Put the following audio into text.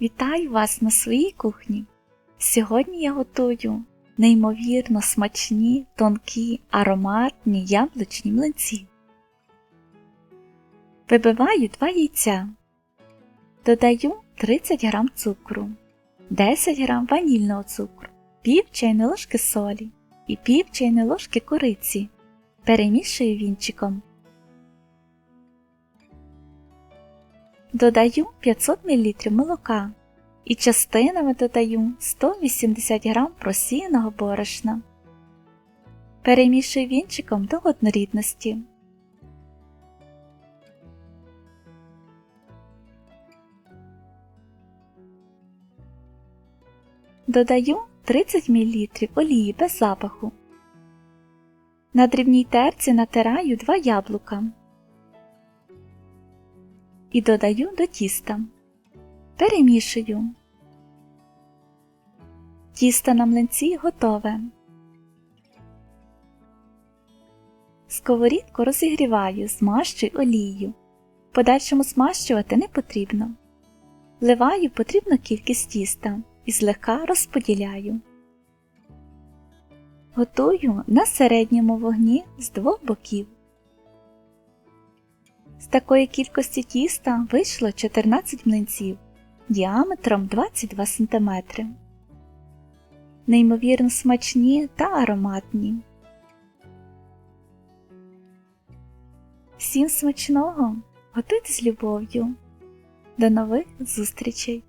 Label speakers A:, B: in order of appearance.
A: Вітаю вас на своїй кухні. Сьогодні я готую неймовірно смачні, тонкі, ароматні яблучні млинці. Вибиваю 2 яйця. Додаю 30 г цукру, 10 г ванільного цукру, пів чайної ложки солі і пів чайної ложки кориці. Перемішую вінчиком. Додаю 500 мл молока і частинами додаю 180 г просіяного борошна. Перемішую вінчиком до однорідності. Додаю 30 мл олії без запаху. На дрібній терці натираю 2 яблука і додаю до тіста. Перемішую. Тісто на млинці готове. Сковорідку розігріваю, змащую олією. Подальшому змащувати не потрібно. Вливаю потрібну кількість тіста і злегка розподіляю. Готую на середньому вогні з двох боків. З такої кількості тіста вийшло 14 млинців діаметром 22 см. Неймовірно смачні та ароматні. Всім смачного! Готуйте з любов'ю! До нових зустрічей!